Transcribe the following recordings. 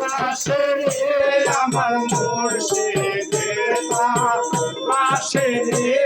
পাশে রে আমার সে পাশে রে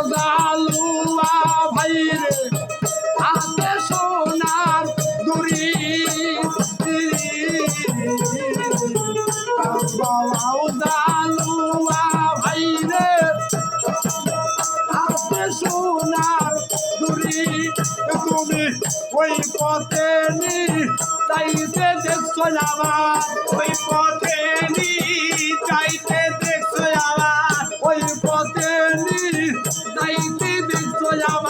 অগালুয়া ভাই হাতে সোনার দুরি অগালুয়া ভাই হাতে সোনার দুরি তুমি ওই পথে নি চাইতে দেখছ আমার, ওই পথে নি। যাইতে দেখছ আমার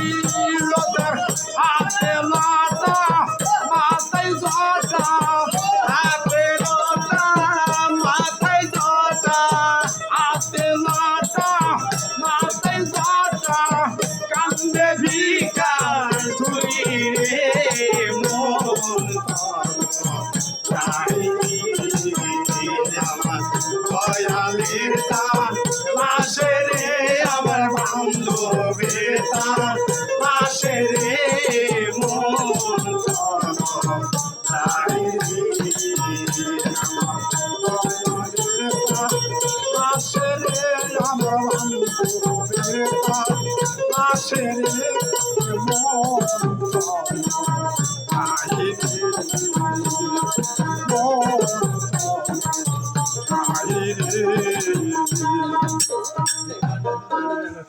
বান্ধবের তার মাসে রে মন মাসে রে আমার বান্ধবের তার মাসে রে